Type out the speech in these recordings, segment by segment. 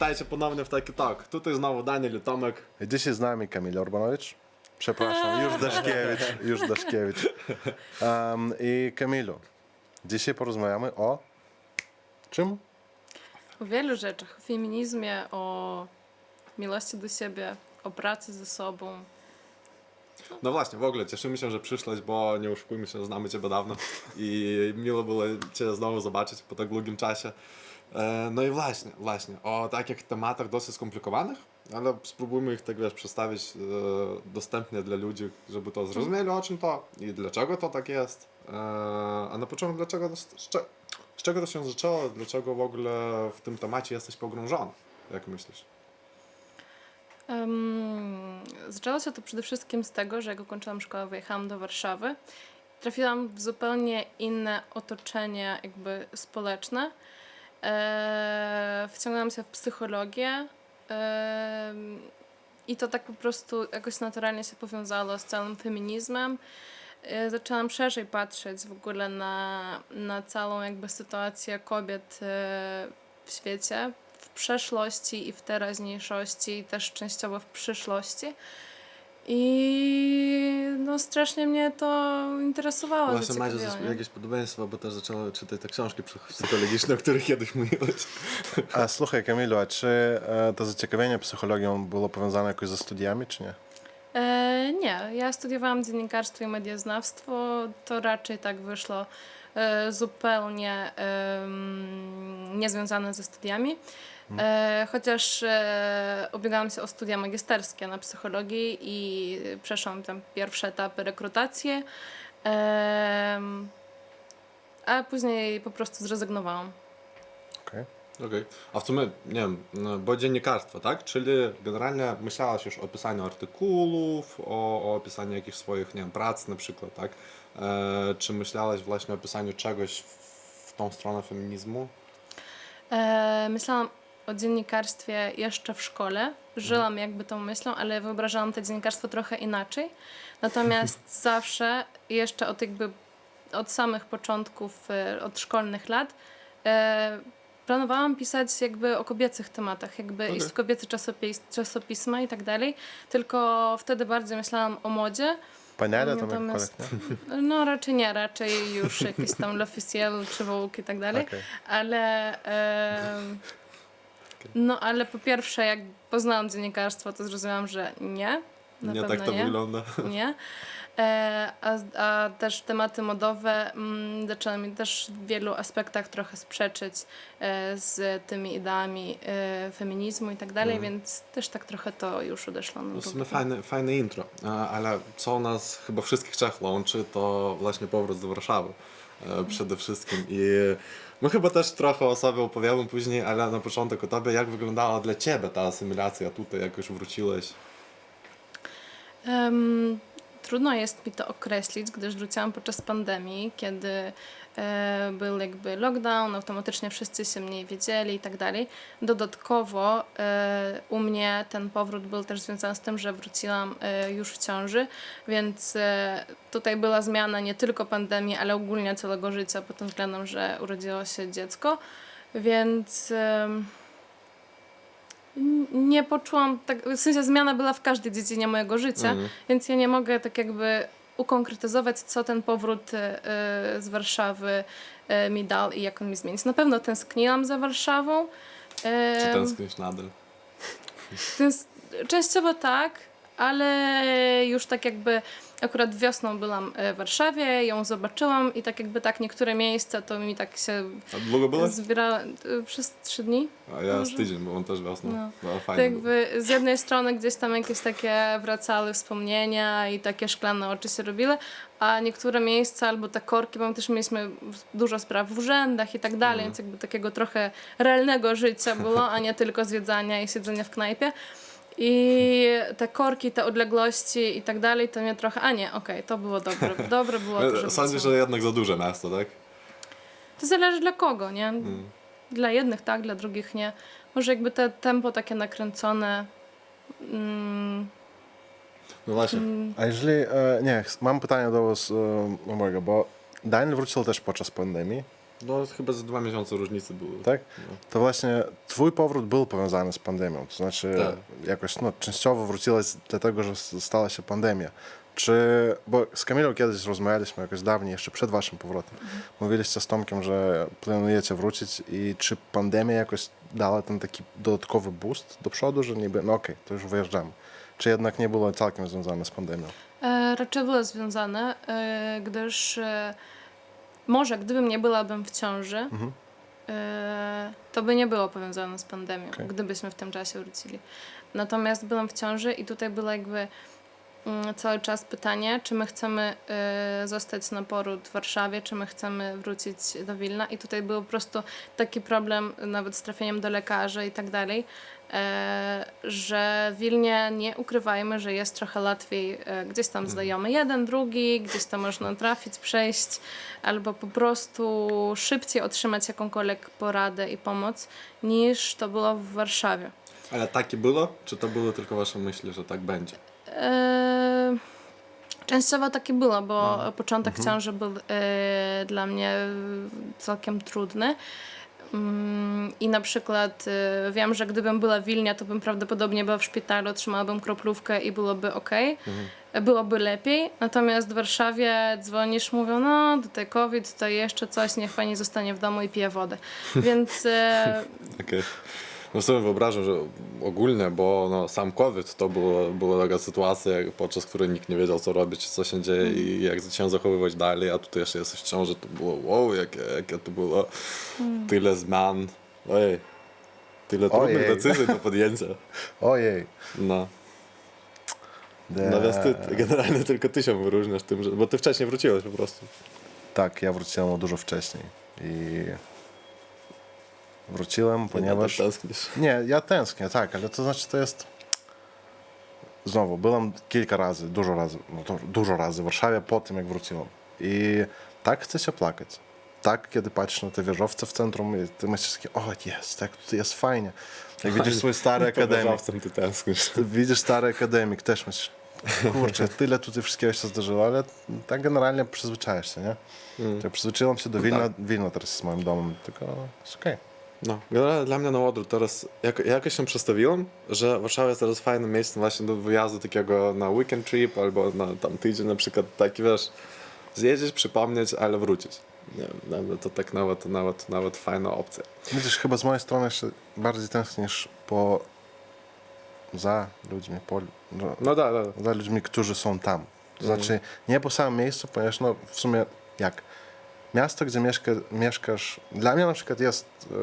Witajcie ponownie w Taki Talk. Tutaj znowu Daniel i Tomek. Dzisiaj z nami Kamil Orbanowicz. Przepraszam, już Daszkiewicz, już Daszkiewicz. Um, I Kamilu, dzisiaj porozmawiamy o czym? O wielu rzeczach. O feminizmie, o miłości do siebie, o pracy ze sobą. No właśnie, w ogóle cieszymy się, że przyszłeś, bo nie oszukujmy się, znamy Ciebie dawno i miło było Cię znowu zobaczyć po tak długim czasie. E, No i właśnie, właśnie, o takich tematach dosyć skomplikowanych, ale spróbujmy ich tak wiesz, przedstawić e, dostępnie dla ludzi, żeby to zrozumieli o czym to i dlaczego to tak jest. E, A na początku dlaczego, to- z, cze- z czego to się zaczęło, dlaczego w ogóle w tym temacie jesteś pogrążony, jak myślisz? Um, zaczęło się to przede wszystkim z tego, że jak ukończyłam szkołę, wyjechałam do Warszawy. Trafiłam w zupełnie inne otoczenie jakby społeczne. E, wciągnęłam się w psychologię. E, I to tak po prostu jakoś naturalnie się powiązało z całym feminizmem. E, Zaczęłam szerzej patrzeć w ogóle na, na całą jakby sytuację kobiet e, w świecie, w przeszłości i w teraźniejszości, i też częściowo w przyszłości. I no strasznie mnie to interesowało. Właśnie nie? jakieś podobieństwo, bo też zaczęła czytać te książki psych- psychologiczne, o których kiedyś mówiłeś. A słuchaj Kamilu, a czy e, to zaciekawienie psychologią było powiązane jakoś ze studiami, czy nie? E, nie, ja studiowałam dziennikarstwo i medioznawstwo. To raczej tak wyszło e, zupełnie em, niezwiązane ze studiami. E, chociaż e, ubiegałam się o studia magisterskie na psychologii i przeszłam tam pierwsze etapy rekrutacji, em, a później po prostu zrezygnowałam. Okej. Okej. A w sumie, nie wiem, no, bo dziennikarstwo, tak? Czyli generalnie myślałaś już o pisaniu artykułów, o, o opisaniu jakichś swoich, nie wiem, prac na przykład, tak? E, czy myślałaś właśnie o pisaniu czegoś w, w tą stronę feminizmu? E, myślałam o dziennikarstwie jeszcze w szkole. Żyłam jakby tą myślą, ale wyobrażałam to dziennikarstwo trochę inaczej. Natomiast zawsze, jeszcze od jakby od samych początków, e, od szkolnych lat, e, planowałam pisać jakby o kobiecych tematach, jakby Okej. iść w kobiece czasopis, czasopisma i tak dalej. Tylko wtedy bardziej myślałam o modzie. Panialia to Natomiast-? No raczej nie, raczej już jakieś tam L'Officiel czy Vogue i tak dalej. Okej. Ale no ale po pierwsze jak poznałam dziennikarstwo, to zrozumiałam, że nie. Na nie tak to nie. wygląda. Nie. E, a, a też tematy modowe mm, zaczęły mi też w wielu aspektach trochę sprzeczyć e, z tymi ideami e, feminizmu i tak dalej, Mhm. więc też tak trochę to już odeszło. No w sumie fajne, fajne intro, E, ale co nas chyba wszystkich trzech łączy, to właśnie powrót do Warszawy e, przede wszystkim. I my chyba też trochę o sobie opowiemy później, ale na początek o tobie, jak wyglądała dla ciebie ta asymilacja tutaj, jak już wróciłeś? Em, trudno jest mi to określić, gdyż wróciłam podczas pandemii, kiedy był jakby lockdown, automatycznie wszyscy się mniej wiedzieli i tak dalej. Dodatkowo e, u mnie ten powrót był też związany z tym, że wróciłam e, już w ciąży, więc e, tutaj była zmiana nie tylko pandemii, ale ogólnie całego życia pod tym względem, że urodziło się dziecko, więc... nie poczułam, tak, w sensie zmiana była w każdej dziedzinie mojego życia, Mhm. więc ja nie mogę tak jakby ukonkretyzować, co ten powrót e, e, z Warszawy e, mi dał i jak on mi zmienił. Na pewno tęskniłam za Warszawą. Czy tęsknisz nadal? tęs- częściowo tak, ale już tak jakby akurat wiosną byłam e, w Warszawie, ją zobaczyłam i tak jakby tak niektóre miejsca to mi tak się A długo byłeś? zbierało e, przez trzy dni. A ja z może? tydzień, bo on też wiosną. No. No, fajnie było. jakby z jednej strony gdzieś tam jakieś takie wracały wspomnienia i takie szklane oczy się robiły, a niektóre miejsca albo te korki, bo my też mieliśmy dużo spraw w urzędach i tak dalej, Mhm. więc jakby takiego trochę realnego życia było, a nie tylko zwiedzania i siedzenia w knajpie. I te korki, te odległości i tak dalej, to mnie trochę, a nie, okej, to było dobre, dobre było to, że Sądzisz, że jednak za duże miasto, tak? To zależy dla kogo, nie? Mm. Dla jednych tak, dla drugich nie. Może jakby te tempo takie nakręcone mm, No właśnie, A jeżeli, e, nie, ch- mam pytanie do was e, mojego, bo Daniel wrócił też podczas pandemii. No chyba z dwa miesiące różnicy były. Tak? No. To właśnie twój powrót był powiązany z pandemią. To znaczy Tak. jakoś no, częściowo wróciłeś dlatego, że stała się pandemia. Czy, bo z Kamilą kiedyś rozmawialiśmy jakoś dawniej, jeszcze przed waszym powrotem. Mówiliście z Tomkiem, że planujecie wrócić i czy pandemia jakoś dała ten taki dodatkowy boost do przodu, że niby, no okej, to już wyjeżdżamy. Czy jednak nie było całkiem związane z pandemią? E, raczej było związane, e, gdyż e, może gdybym nie byłabym w ciąży, Mhm. e, to by nie było powiązane z pandemią, Okej. gdybyśmy w tym czasie wrócili. Natomiast byłam w ciąży i tutaj było jakby cały czas pytanie, czy my chcemy e, zostać na poród w Warszawie, czy my chcemy wrócić do Wilna. I tutaj był po prostu taki problem nawet z trafieniem do lekarza i tak dalej, e, że w Wilnie nie ukrywajmy, że jest trochę łatwiej e, gdzieś tam znajomy jeden, drugi, gdzieś tam można trafić, przejść, albo po prostu szybciej otrzymać jakąkolwiek poradę i pomoc, niż to było w Warszawie. Ale takie było? Czy to były tylko wasze myśli, że tak będzie? E, Częściowo takie było, bo początek ciąży był e, dla mnie całkiem trudny. Mm, I na przykład e, wiem, że gdybym była w Wilnie, to bym prawdopodobnie była w szpitalu, otrzymałabym kroplówkę i byłoby ok. Byłoby lepiej. Natomiast w Warszawie dzwonisz, mówią, no tutaj COVID, tutaj jeszcze coś, niech pani zostanie w domu i pije wodę. Więc Okej. No sobie wyobrażam, że ogólnie, bo no, sam COVID to było, była taka sytuacja, podczas której nikt nie wiedział, co robić, co się dzieje i jak się zachowywać dalej, a tutaj jeszcze jesteś w ciąży, to było wow, jakie, jakie to było tyle zmian. Ojej, tyle trudnych Ojej. decyzji do podjęcia. Ojej. No, De... natomiast ty, generalnie tylko ty się wyróżniasz tym, że, bo ty wcześniej wróciłeś po prostu. Tak, ja wróciłem dużo wcześniej. I wróciłem, Ponieważ... ponieważ... tęsknisz. Nie, ja tęsknię, tak, ale to znaczy to jest... Znowu, byłem kilka razy, dużo razy, no to dużo razy w Warszawie po tym, jak wróciłem. I tak chce się plakać. Tak, kiedy patrzysz na te wieżowce w centrum i ty myślisz takie, o jest, jak tutaj jest fajnie. Jak widzisz swój stary akademik, ty tęsknisz. widzisz stary akademik, też myślisz, kurczę, tyle tutaj wszystkiego się zdarzyło, ale tak generalnie przyzwyczajasz się, nie? Mm. Ja przyzwyczaiłem się do No Wilna, tak. Wilno teraz jest moim domem, tylko jest okej. No, dla mnie na odwrót teraz, jak, jakoś się przestawiłem, że Warszawa jest teraz fajnym miejscem właśnie do wyjazdu takiego na weekend trip albo na tam tydzień na przykład taki, wiesz, zjeździć, przypomnieć, ale wrócić. Nie to tak nawet, nawet, nawet fajna opcja. Widzisz, chyba z mojej strony jeszcze bardziej tęsknisz po... za ludźmi, po... no, No tak, tak. za ludźmi, którzy są tam. To Mhm. znaczy, nie po samym miejscu, ponieważ no w sumie jak? Miasto, gdzie mieszka, mieszkasz, dla mnie na przykład jest e,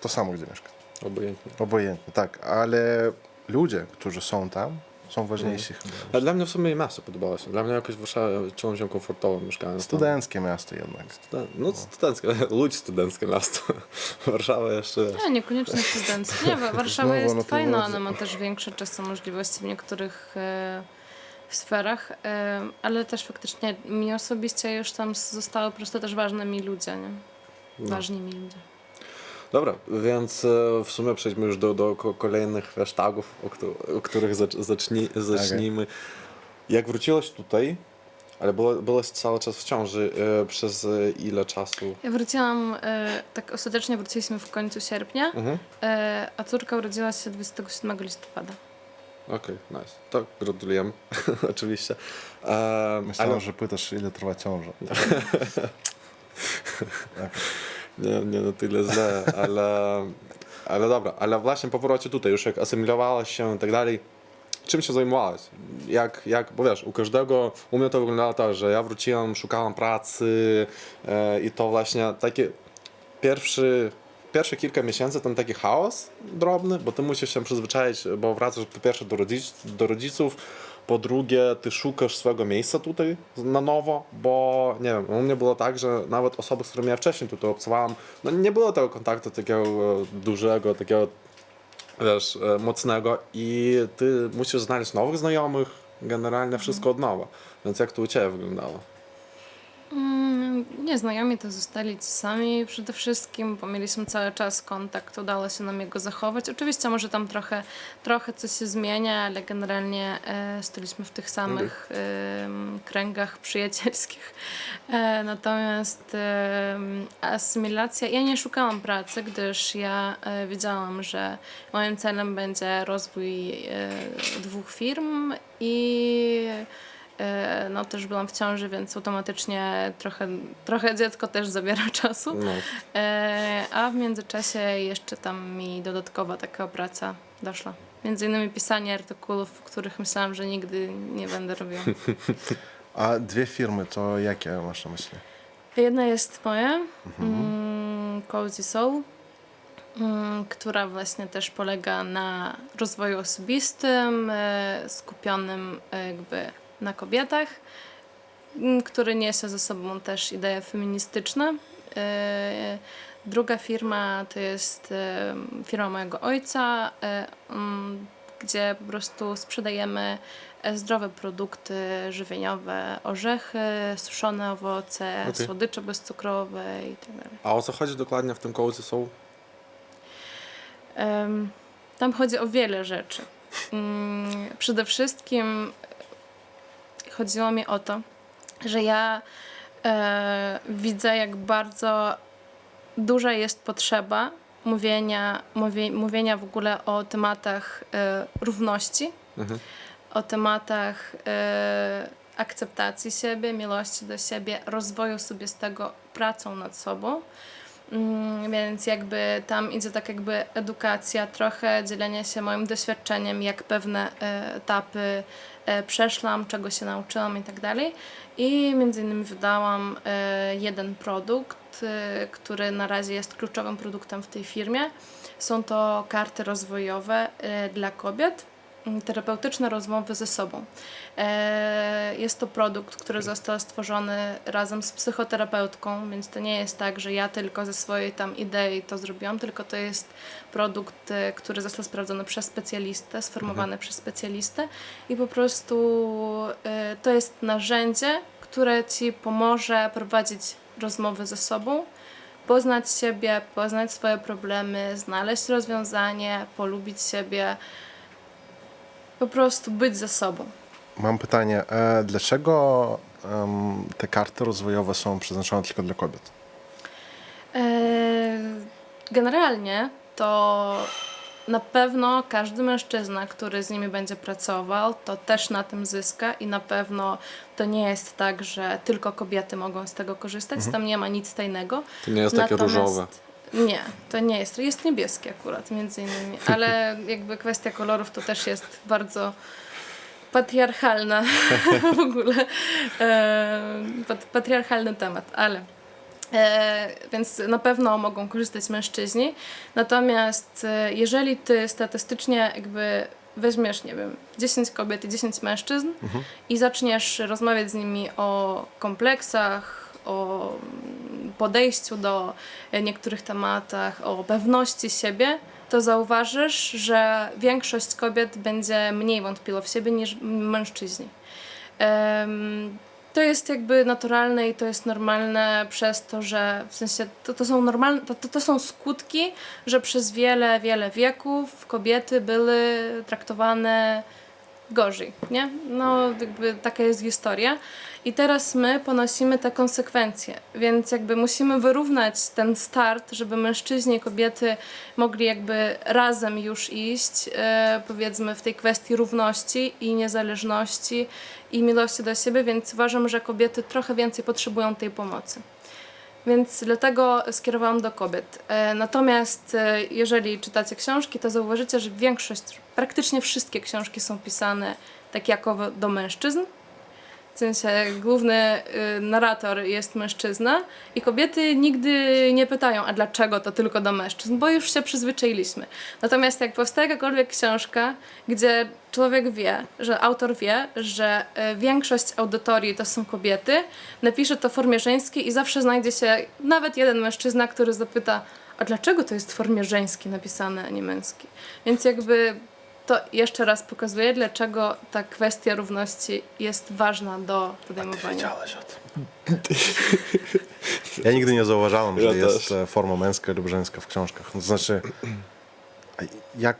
to samo, gdzie mieszkasz. obojętnie. Obojętnie, tak, ale ludzie, którzy są tam, są ważniejsi chyba. Ale dla mnie w sumie i miasto podobało się. Dla mnie jakoś w Warszawie czułem się komfortowo mieszkając. tam. Studenckie miasto jednak. Studen- No studenckie, Łódź studenckie miasto. Warszawa jeszcze. Nie, niekoniecznie studenckie. Nie, Wa- Warszawa Znowu jest tej fajna, ona ma też większe czasem możliwości w niektórych e, sferach, ale też faktycznie mi osobiście już tam zostały po prostu też ważne mi ludzie, nie? No. Ważni mi ludzie. Dobra, więc e, w sumie przejdźmy już do, do ko- kolejnych hashtagów, o, któ- o których zacz, zacznij, zacznijmy. Jak wróciłaś tutaj, ale byłaś cały czas w ciąży, e, przez e, ile czasu? Ja wróciłam, tak ostatecznie wróciliśmy w końcu sierpnia, Mhm. a córka urodziła się 27 listopada. Okej, nice. To gratulujemy, oczywiście. E, Myślałem, ale że pytasz, ile trwa ciąża. nie, nie na tyle źle, ale, ale dobra. Ale właśnie po powrocie tutaj, już jak asymilowałaś się i tak dalej, czym się zajmowałaś? Jak, jak, bo wiesz, u każdego, u mnie to wyglądało tak, że ja wróciłem, szukałem pracy e, i to właśnie takie pierwszy, pierwsze kilka miesięcy ten taki chaos drobny, bo ty musisz się przyzwyczaić, bo wracasz po pierwsze do, rodzic, do rodziców, po drugie ty szukasz swojego miejsca tutaj na nowo, bo nie wiem, u mnie było tak, że nawet osoby, z którymi ja wcześniej tutaj obcowałem, no nie było tego kontaktu takiego e, dużego, takiego wiesz, e, mocnego i ty musisz znaleźć nowych znajomych, generalnie wszystko od nowa. Więc jak to u Ciebie wyglądało? Mm, Nieznajomi to zostali ci sami przede wszystkim, bo mieliśmy cały czas kontakt, udało się nam jego zachować. Oczywiście może tam trochę, trochę coś się zmienia, ale generalnie e, staliśmy w tych samych em, kręgach przyjacielskich. E, natomiast em, asymilacja, ja nie szukałam pracy, gdyż ja e, wiedziałam, że moim celem będzie rozwój e, dwóch firm i e, no też byłam w ciąży, więc automatycznie trochę, trochę dziecko też zabiera czasu. No. E, a w międzyczasie jeszcze tam mi dodatkowa taka praca doszła. Między innymi pisanie artykułów, których myślałam, że nigdy nie będę robiła. A dwie firmy, to jakie masz na myśli? Jedna jest moja, mm, Cozy Soul, mm, która właśnie też polega na rozwoju osobistym, e, skupionym e, jakby na kobietach, m, który niesie ze sobą też idee feministyczne. E, Druga firma to jest e, firma mojego ojca, e, mm, gdzie po prostu sprzedajemy zdrowe produkty żywieniowe, orzechy, suszone owoce, Okej. słodycze bezcukrowe i tak dalej. A o co chodzi dokładnie w tym Soul? Em, Tam chodzi o wiele rzeczy. Mm, Przede wszystkim chodziło mi o to, że ja e, widzę, jak bardzo duża jest potrzeba mówienia, mówi, mówienia w ogóle o tematach e, równości, Mhm. o tematach e, akceptacji siebie, miłości do siebie, rozwoju osobistego, pracą nad sobą. Mm, Więc jakby tam idzie tak jakby edukacja, trochę dzielenie się moim doświadczeniem, jak pewne e, etapy przeszłam, czego się nauczyłam i tak dalej. I między innymi wydałam e, jeden produkt, e, który na razie jest kluczowym produktem w tej firmie. Są to karty rozwojowe e, dla kobiet terapeutyczne rozmowy ze sobą. E, Jest to produkt, który został stworzony razem z psychoterapeutką, więc to nie jest tak, że ja tylko ze swojej tam idei to zrobiłam, tylko to jest produkt, e, który został sprawdzony przez specjalistę, sformowany przez specjalistę i po prostu e, to jest narzędzie, które ci pomoże prowadzić rozmowy ze sobą, poznać siebie, poznać swoje problemy, znaleźć rozwiązanie, polubić siebie, po prostu być ze sobą. Mam pytanie, e, dlaczego em, te karty rozwojowe są przeznaczone tylko dla kobiet? Eee, Generalnie to na pewno każdy mężczyzna, który z nimi będzie pracował, to też na tym zyska i na pewno to nie jest tak, że tylko kobiety mogą z tego korzystać. Tam nie ma nic tajnego. To nie jest takie różowe. Nie, to nie jest. Jest niebieskie akurat między innymi, ale jakby kwestia kolorów to też jest bardzo patriarchalna w ogóle e, pat, patriarchalny temat, ale e, więc na pewno mogą korzystać mężczyźni. Natomiast e, jeżeli ty statystycznie jakby weźmiesz, nie wiem, 10 kobiet i 10 mężczyzn i zaczniesz rozmawiać z nimi o kompleksach, o podejściu do niektórych tematach, o pewności siebie, to zauważysz, że większość kobiet będzie mniej wątpiło w siebie niż mężczyźni. To jest jakby naturalne i to jest normalne przez to, że w sensie to, to są normalne, to, to, to są skutki, że przez wiele, wiele wieków kobiety były traktowane gorzej, nie? No jakby taka jest historia. I teraz my ponosimy te konsekwencje, więc jakby musimy wyrównać ten start, żeby mężczyźni i kobiety mogli jakby razem już iść, e, powiedzmy w tej kwestii równości i niezależności i miłości do siebie, więc uważam, że kobiety trochę więcej potrzebują tej pomocy. Więc dlatego skierowałam do kobiet. E, Natomiast e, jeżeli czytacie książki, to zauważycie, że większość, praktycznie wszystkie książki są pisane tak jakowo do mężczyzn. W sensie główny y, narrator jest mężczyzna i kobiety nigdy nie pytają, a dlaczego to tylko do mężczyzn, bo już się przyzwyczailiśmy. Natomiast jak powstaje jakakolwiek książka, gdzie człowiek wie, że autor wie, że y, większość audytorii to są kobiety, napisze to w formie żeńskiej i zawsze znajdzie się nawet jeden mężczyzna, który zapyta, a dlaczego to jest w formie żeńskiej napisane, a nie męskiej? Więc jakby to jeszcze raz pokazuje, dlaczego ta kwestia równości jest ważna do podejmowania. Wiedziałeś o tym. Ja nigdy nie zauważałem, że Ja jest też. forma męska lub żeńska w książkach. To znaczy, a jak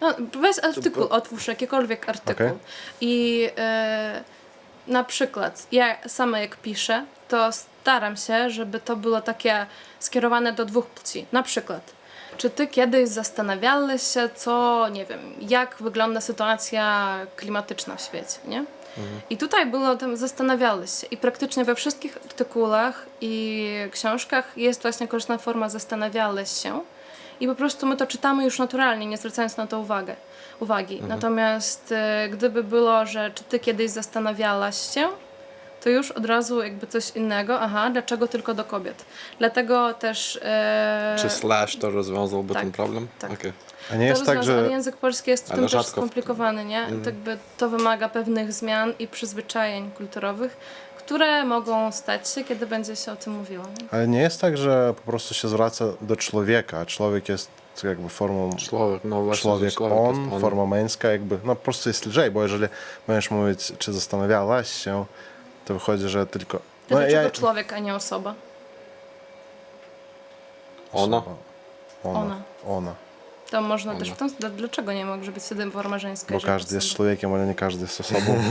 No, weź artykuł, otwórz jakikolwiek artykuł. Okej. I e, na przykład ja sama jak piszę, to staram się, żeby to było takie skierowane do dwóch płci. Na przykład, czy ty kiedyś zastanawiałeś się, co, nie wiem, jak wygląda sytuacja klimatyczna w świecie, nie? I tutaj było tam zastanawiałeś się. I praktycznie we wszystkich artykułach i książkach jest właśnie korzystna forma zastanawiałeś się. I po prostu my to czytamy już naturalnie, nie zwracając na to uwagę, uwagi. Natomiast e, gdyby było, że czy ty kiedyś zastanawiałaś się, to już od razu jakby coś innego. Aha, dlaczego tylko do kobiet? Dlatego też... E, Czy slash to rozwiązałby tak, ten problem? tak. Okej. A nie jest to tak, rozwiąza- ale że język polski jest tym też skomplikowany, nie? To jakby to wymaga pewnych zmian i przyzwyczajeń kulturowych, które mogą stać się, kiedy będzie się o tym mówiło. Nie? ale nie jest tak, że po prostu się zwraca do człowieka, a człowiek jest jakby formą Człowiek, no właśnie, człowiek, człowiek on, jest on. forma męska, jakby, no po prostu jest lżej, bo jeżeli będziesz mówić, czy zastanawiałaś się, to wychodzi, że tylko... To No, dlaczego ja- człowiek, a nie osoba? Osoba. Ona. Ona. Ona. To można Ona. też w tym... dla- Dlaczego nie może być wtedy forma żeńska? Bo każdy jest człowiekiem, ale nie każdy jest osobą.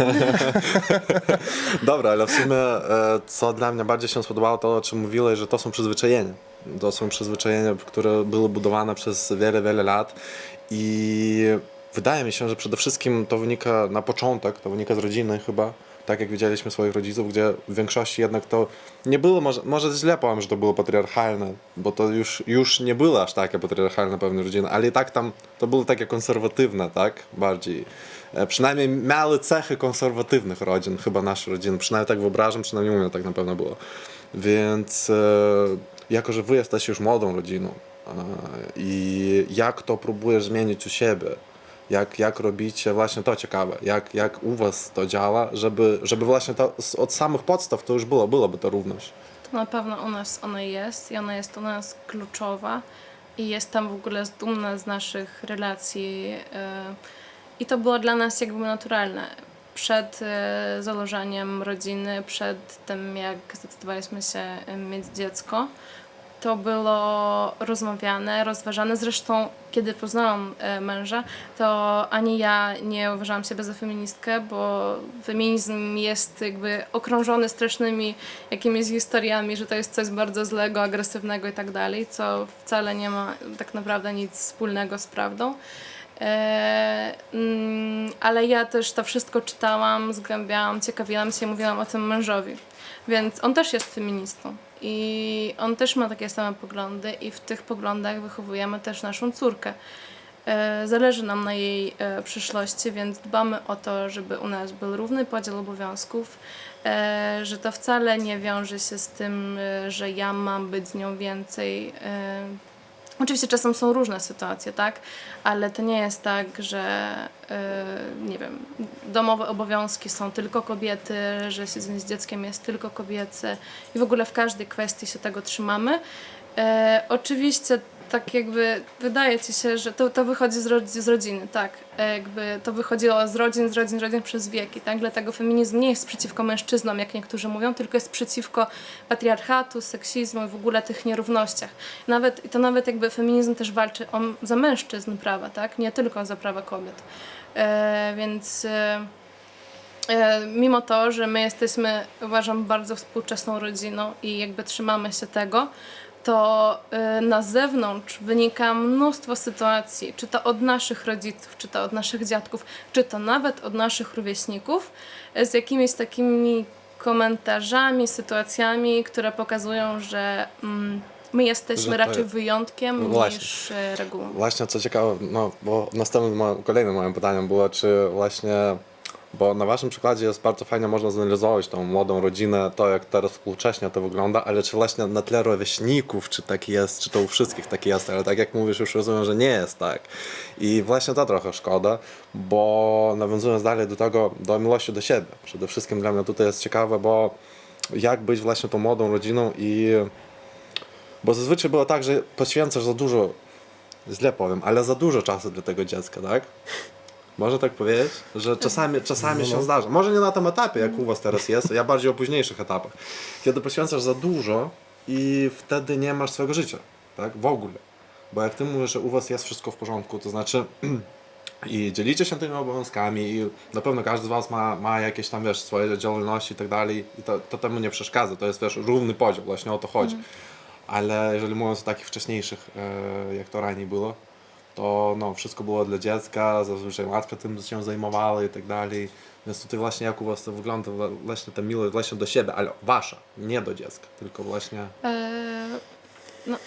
Dobra, ale w sumie e, co dla mnie bardziej się spodobało, to o czym mówiłeś, że to są przyzwyczajenia. To są przyzwyczajenia, które były budowane przez wiele, wiele lat i wydaje mi się, że przede wszystkim to wynika na początek, to wynika z rodziny chyba, tak jak widzieliśmy swoich rodziców, gdzie w większości jednak to nie było, może, może źle powiem, że to było patriarchalne, bo to już, już nie było aż takie patriarchalne pewne rodziny, ale i tak tam to było takie konserwatywne, tak, bardziej. E, Przynajmniej miały cechy konserwatywnych rodzin, chyba nasze rodziny, przynajmniej tak wyobrażam, przynajmniej u mnie tak na pewno było. Więc e, jako, że wy jesteście już młodą rodziną e, i jak to próbujesz zmienić u siebie, jak, jak robicie właśnie to ciekawe, jak, jak u was to działa, żeby, żeby właśnie to od samych podstaw to już było, byłoby ta równość. To na pewno u nas ona jest i ona jest u nas kluczowa i jestem w ogóle dumna z naszych relacji e, i to było dla nas jakby naturalne. Przed e, założeniem rodziny, przed tym jak zdecydowaliśmy się mieć dziecko, to było rozmawiane, rozważane. Zresztą, kiedy poznałam e, męża, to ani ja nie uważałam siebie za feministkę, bo feminizm jest jakby okrążony strasznymi jakimiś historiami, że to jest coś bardzo złego, agresywnego i tak dalej, co wcale nie ma tak naprawdę nic wspólnego z prawdą. E, mm, ale ja też to wszystko czytałam, zgłębiałam, ciekawiłam się mówiłam o tym mężowi. Więc on też jest feministą i on też ma takie same poglądy i w tych poglądach wychowujemy też naszą córkę. E, Zależy nam na jej e, przyszłości, więc dbamy o to, żeby u nas był równy podział obowiązków, e, że to wcale nie wiąże się z tym, że ja mam być z nią więcej. Oczywiście czasem są różne sytuacje, tak? Ale to nie jest tak, że e, nie wiem, domowe obowiązki są tylko kobiety, że siedzenie z dzieckiem jest tylko kobiece i w ogóle w każdej kwestii się tego trzymamy. E, oczywiście tak jakby wydaje ci się, że to, to wychodzi z, rodz- z rodziny, tak. Jakby to wychodziło z rodzin, z rodzin, z rodzin przez wieki, tak. Dlatego feminizm nie jest przeciwko mężczyznom, jak niektórzy mówią, tylko jest przeciwko patriarchatu, seksizmu i w ogóle tych nierównościach. Nawet, I to nawet jakby feminizm też walczy o, za mężczyzn prawa, tak. Nie tylko za prawa kobiet. E, więc... E, E, mimo to, że my jesteśmy, uważam, bardzo współczesną rodziną i jakby trzymamy się tego, to e, na zewnątrz wynika mnóstwo sytuacji, czy to od naszych rodziców, czy to od naszych dziadków, czy to nawet od naszych rówieśników, e, z jakimiś takimi komentarzami, sytuacjami, które pokazują, że mm, my jesteśmy raczej wyjątkiem No właśnie. niż e, regułą. Właśnie co ciekawe, no bo następnym kolejnym moim pytaniem było, czy właśnie, bo na waszym przykładzie jest bardzo fajnie można zanalizować tą młodą rodzinę, to jak teraz współcześnie to wygląda, ale czy właśnie na tle rówieśników, czy tak jest, czy to u wszystkich tak jest, ale tak jak mówisz, już rozumiem, że nie jest tak. I właśnie to trochę szkoda, bo nawiązując dalej do tego, do miłości do siebie, przede wszystkim dla mnie tutaj jest ciekawe, bo jak być właśnie tą młodą rodziną i bo zazwyczaj było tak, że poświęcasz za dużo źle powiem, ale za dużo czasu dla tego dziecka, tak? Można tak powiedzieć, że czasami, czasami się zdarza. Może nie na tym etapie, jak u was teraz jest, ja bardziej o późniejszych etapach. Kiedy poświęcasz za dużo i wtedy nie masz swojego życia, tak? W ogóle. Bo jak ty mówisz, że u was jest wszystko w porządku, to znaczy i dzielicie się tymi obowiązkami i na pewno każdy z was ma, ma jakieś tam, wiesz, swoje działalności i tak dalej i to, to temu nie przeszkadza, to jest, wiesz, równy podział, właśnie o to chodzi. Ale jeżeli mówiąc o takich wcześniejszych, e, jak to raniej było, to no, wszystko było dla dziecka, zazwyczaj matka tym się zajmowała i tak dalej. Więc tutaj właśnie jak u was to wygląda, właśnie ta miłość właśnie do siebie, ale wasza, nie do dziecka, tylko właśnie... E, no,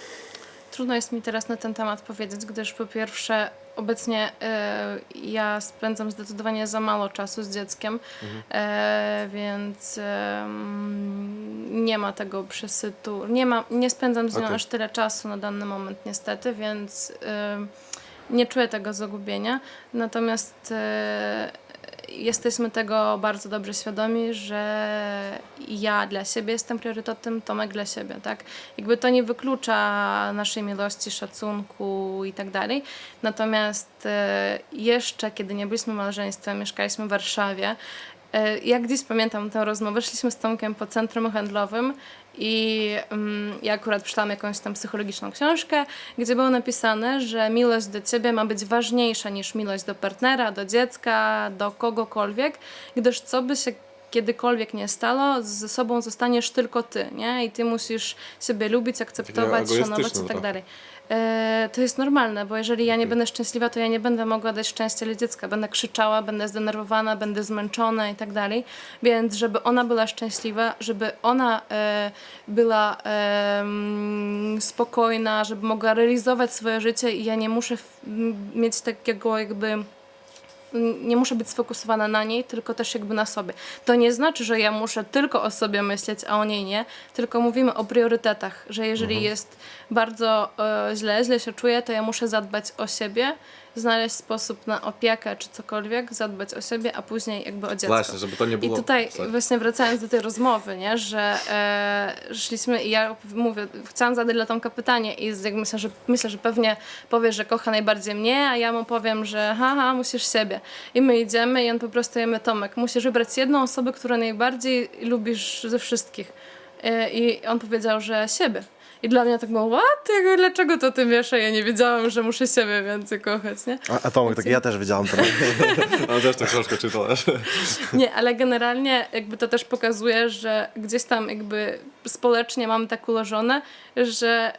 trudno jest mi teraz na ten temat powiedzieć, gdyż po pierwsze obecnie e, ja spędzam zdecydowanie za mało czasu z dzieckiem, e, więc em, nie ma tego przesytu, nie, ma, nie spędzam z nią Okej. aż tyle czasu na dany moment niestety, więc nie czuję tego zagubienia. Natomiast e, jesteśmy tego bardzo dobrze świadomi, że ja dla siebie jestem priorytetem, Tomek dla siebie, tak? Jakby to nie wyklucza naszej miłości, szacunku i tak dalej. Natomiast e, jeszcze, kiedy nie byliśmy małżeństwem, mieszkaliśmy w Warszawie, e, jak gdzieś pamiętam tę rozmowę, szliśmy z Tomkiem po centrum handlowym i mm, ja akurat przeczytałam jakąś tam psychologiczną książkę, gdzie było napisane, że miłość do ciebie ma być ważniejsza niż miłość do partnera, do dziecka, do kogokolwiek, gdyż co by się kiedykolwiek nie stało, ze sobą zostaniesz tylko ty, nie? I ty musisz siebie lubić, akceptować, szanować i tak dalej. E, to jest normalne, bo jeżeli ja nie będę szczęśliwa, to ja nie będę mogła dać szczęścia dla dziecka. Będę krzyczała, będę zdenerwowana, będę zmęczona i tak dalej. Więc żeby ona była szczęśliwa, żeby ona e, była spokojna, żeby mogła realizować swoje życie i ja nie muszę mieć takiego jakby nie muszę być sfokusowana na niej, tylko też jakby na sobie. To nie znaczy, że ja muszę tylko o sobie myśleć, a o niej nie, tylko mówimy o priorytetach, że jeżeli jest bardzo e, źle, źle się czuję, to ja muszę zadbać o siebie, znaleźć sposób na opiekę czy cokolwiek, zadbać o siebie, a później jakby o dziecko. Właśnie, żeby to nie I było... tutaj Sorry. właśnie wracając do tej rozmowy, nie, że e, szliśmy i ja mówię, chciałam zadać dla Tomka pytanie i jak myślę, że, myślę, że pewnie powie, że kocha najbardziej mnie, a ja mu powiem, że haha, musisz siebie. I my idziemy i on po prostu jemy Tomek, musisz wybrać jedną osobę, którą najbardziej lubisz ze wszystkich. E, I on powiedział, że siebie. I dla mnie tak było, what? Jakby, Dlaczego to ty wiesz? A ja nie wiedziałam, że muszę siebie więcej kochać, nie? A, a Tomek, tak ja też wiedziałem to. On też tę książkę czytałeś. Nie, ale generalnie jakby to też pokazuje, że gdzieś tam jakby społecznie mamy tak ułożone, że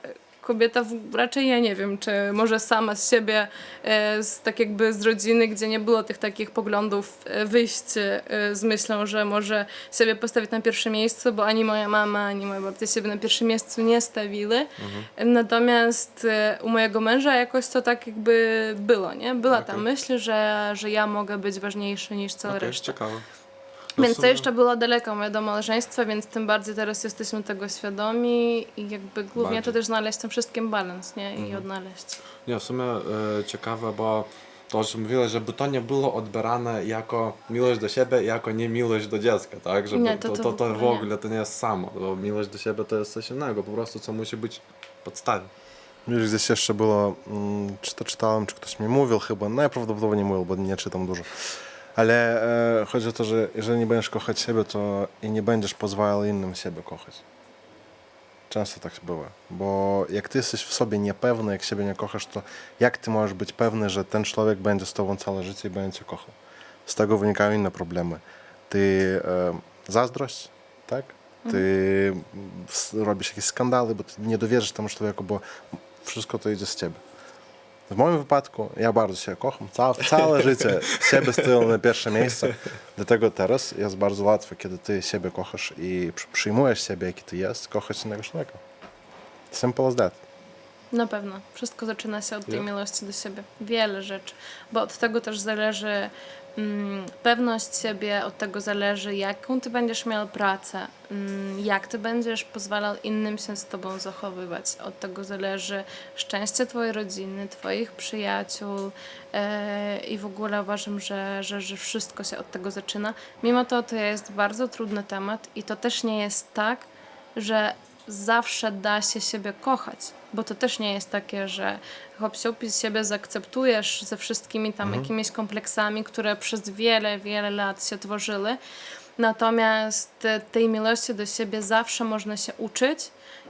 kobieta w, raczej ja nie wiem, czy może sama z siebie, e, z, tak jakby z rodziny, gdzie nie było tych takich poglądów, e, wyjść e, z myślą, że może siebie postawić na pierwszym miejscu, bo ani moja mama, ani moja babcia siebie na pierwszym miejscu nie stawiły. Natomiast e, u mojego męża jakoś to tak jakby było, nie? Była ta Okej. myśl, że, że ja mogę być ważniejszy niż cała Okej, reszta. ciekawe. Więc to jeszcze było daleko moje do małżeństwa, więc tym bardziej teraz jesteśmy tego świadomi i jakby głównie Bardziej. to też znaleźć tym wszystkim balans, nie? I Mhm. odnaleźć. Nie, w sumie e, ciekawe, bo to, o czym mówiłeś, żeby to nie było odbierane jako miłość do siebie, jako nie miłość do dziecka, tak? Żeby Nie, to, to- to, to to, w ogóle to nie jest samo, bo miłość do siebie to jest coś innego, po prostu co musi być podstawie. Wiesz, gdzieś jeszcze było, mm, czy to czytałem, czy ktoś mi mówił chyba, najprawdopodobniej mówił, bo nie czytam dużo. Ale e, chodzi o to, że jeżeli nie będziesz kochać siebie, to i nie będziesz pozwalał innym siebie kochać. Często tak bywa, bo jak ty jesteś w sobie niepewny, jak siebie nie kochasz, to jak ty możesz być pewny, że ten człowiek będzie z tobą całe życie i będzie cię kochał? Z tego wynikają inne problemy. Ty e, zazdrość, tak? Ty s- robisz jakieś skandały, bo ty nie dowierzysz temu człowieku, bo wszystko to idzie z ciebie. W moim wypadku ja bardzo się kocham, całe, całe życie siebie stawiam na pierwsze miejsce, dlatego teraz jest bardzo łatwo, kiedy ty siebie kochasz i przy- przyjmujesz siebie, jaki ty jest, kochać innego człowieka. Simple as that. Na pewno. Wszystko zaczyna się od tej Nie? miłości do siebie. Wiele rzeczy. Bo od tego też zależy mm, pewność siebie, od tego zależy, jaką ty będziesz miał pracę, mm, jak ty będziesz pozwalał innym się z tobą zachowywać. Od tego zależy szczęście twojej rodziny, twoich przyjaciół e, i w ogóle uważam, że, że, że wszystko się od tego zaczyna. Mimo to to jest bardzo trudny temat i to też nie jest tak, że zawsze da się siebie kochać, bo to też nie jest takie, że hop siup i siebie zaakceptujesz ze wszystkimi tam jakimiś kompleksami, które przez wiele, wiele lat się tworzyły. Natomiast e, tej miłości do siebie zawsze można się uczyć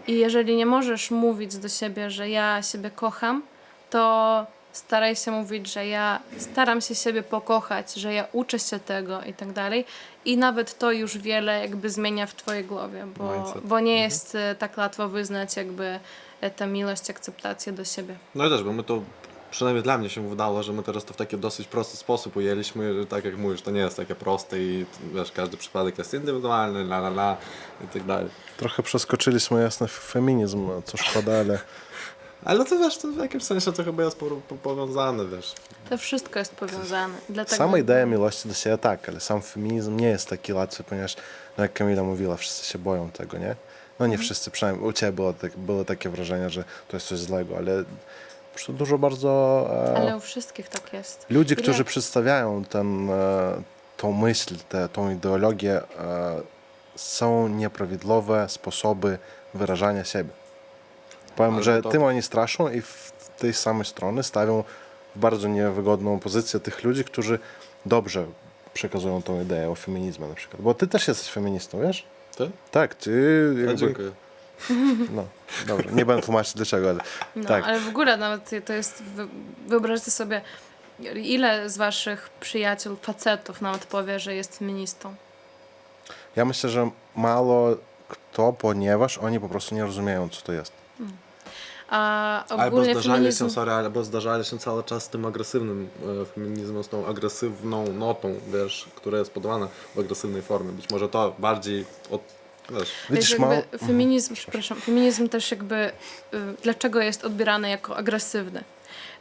i jeżeli nie możesz mówić do siebie, że ja siebie kocham, to staraj się mówić, że ja staram się siebie pokochać, że ja uczę się tego i tak dalej. I nawet to już wiele jakby zmienia w twojej głowie, bo, Mindset. bo nie jest e, tak łatwo wyznać jakby e, tę miłość, akceptację do siebie. No i też, bo my to, przynajmniej dla mnie się wydało, że my teraz to w taki dosyć prosty sposób ujęliśmy, że tak jak mówisz, to nie jest takie proste i wiesz, każdy przypadek jest indywidualny, la la la i tak dalej. Trochę przeskoczyliśmy jasny feminizm, co szkoda, ale Ale to wiesz, to w jakimś sensie to chyba jest po, po, powiązane, wiesz. To wszystko jest powiązane. Dlatego sama idea miłości do siebie tak, ale sam feminizm nie jest taki łatwy, ponieważ, no jak Kamila mówiła, wszyscy się boją tego, nie? No nie wszyscy, przynajmniej u Ciebie było, tak, było takie wrażenie, że to jest coś złego, ale dużo bardzo e, Ale u wszystkich tak jest. ludzi, Ile- którzy przedstawiają ten, e, tą myśl, tę, tą ideologię, e, są nieprawidłowe sposoby wyrażania siebie. Powiem, Ale że to- tym oni straszą i w tej samej strony stawią w bardzo niewygodną pozycję tych ludzi, którzy dobrze przekazują tą ideę o feminizmie na przykład. Bo ty też jesteś feministą, wiesz? Ty? Tak, ty Ja jakby, dziękuję. no, dobrze, nie będę tłumaczyć dlaczego, ale No, tak. ale w ogóle nawet to jest, wy- wyobraźcie sobie, ile z waszych przyjaciół, facetów nawet powie, że jest feministą. Ja myślę, że mało kto, ponieważ oni po prostu nie rozumieją, co to jest. A Albo ogólnie zdarzali feminizm... się, sorry, albo zdarzali się cały czas z tym agresywnym e, feminizmem, z tą agresywną notą, wiesz, która jest podawana w agresywnej formie. Być może to bardziej od, wiesz, Widzisz, jakby feminizm, przepraszam, feminizm też jakby, y, dlaczego jest odbierany jako agresywny?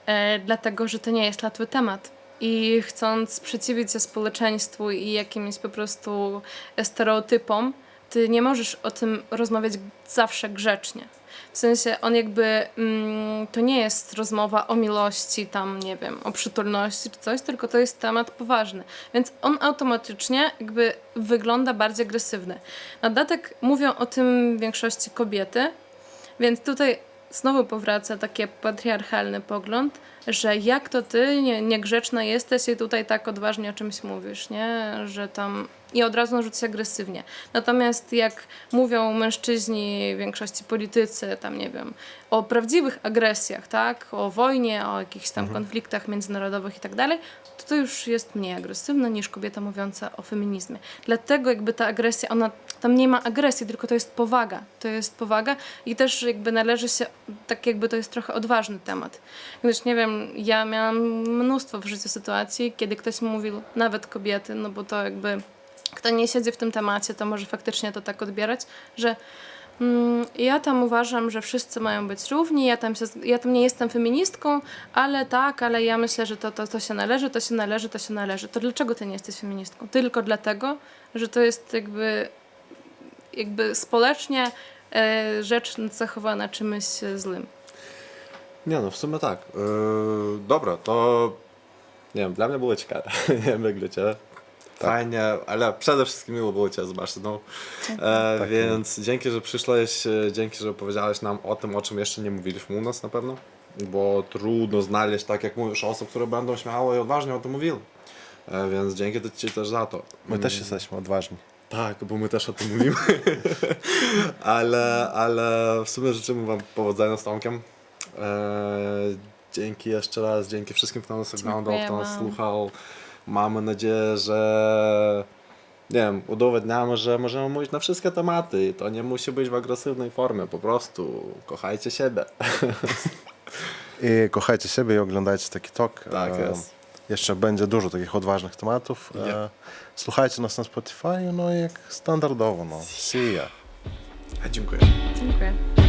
E, dlatego, że to nie jest łatwy temat. I chcąc sprzeciwić się społeczeństwu i jakimś po prostu stereotypom, ty nie możesz o tym rozmawiać zawsze grzecznie. W sensie on jakby, mm, to nie jest rozmowa o miłości, tam nie wiem, o przytulności czy coś, tylko to jest temat poważny. Więc on automatycznie jakby wygląda bardziej agresywny. Na dodatek mówią o tym w większości kobiety, więc tutaj znowu powraca taki patriarchalny pogląd, że jak to ty nie, niegrzeczna jesteś i tutaj tak odważnie o czymś mówisz, nie? Że tam i od razu narzucić agresywnie. Natomiast jak mówią mężczyźni, w większości politycy, tam nie wiem, o prawdziwych agresjach, tak? O wojnie, o jakichś tam konfliktach międzynarodowych i tak dalej, to to już jest mniej agresywne niż kobieta mówiąca o feminizmie. Dlatego jakby ta agresja, ona tam nie ma agresji, tylko to jest powaga. To jest powaga i też jakby należy się, tak jakby to jest trochę odważny temat. Gdyż nie wiem, ja miałam mnóstwo w życiu sytuacji, kiedy ktoś mówił, nawet kobiety, no bo to jakby kto nie siedzi w tym temacie, to może faktycznie to tak odbierać, że mm, ja tam uważam, że wszyscy mają być równi, ja tam, się, ja tam nie jestem feministką, ale tak, ale ja myślę, że to, to, to się należy, to się należy, to się należy. To dlaczego ty nie jesteś feministką? Tylko dlatego, że to jest jakby, jakby społecznie e, rzecz cechowana czymś złym. Nie no, w sumie tak. Yy, dobra, to nie wiem, dla mnie było ciekawe. nie wiem jak dla Ciebie. Fajnie, ale przede wszystkim miło było Cię zobaczyć. No. E, Tak, więc dzięki, że przyszłeś, e, dzięki, że opowiedziałeś nam o tym, o czym jeszcze nie mówiliśmy u nas na pewno. Bo trudno znaleźć, tak jak mówisz, osób, które będą śmiało i odważnie o tym mówiły. E, więc dzięki Ci też za to. My też jesteśmy odważni. Tak, bo my też o tym mówimy. ale, ale w sumie życzymy Wam powodzenia z Tomkiem. E, dzięki jeszcze raz, dzięki wszystkim, kto nas oglądał, kto nas słuchał. Mamy nadzieję, że nie wiem, udowadniamy, że możemy mówić na wszystkie tematy i to nie musi być w agresywnej formie, po prostu kochajcie siebie. I kochajcie siebie i oglądajcie taki talk. Tak E, jest. Jeszcze będzie dużo takich odważnych tematów. Yep. Słuchajcie nas na Spotify, no i jak standardowo, no. See ya. Dziękuję. Dziękuję.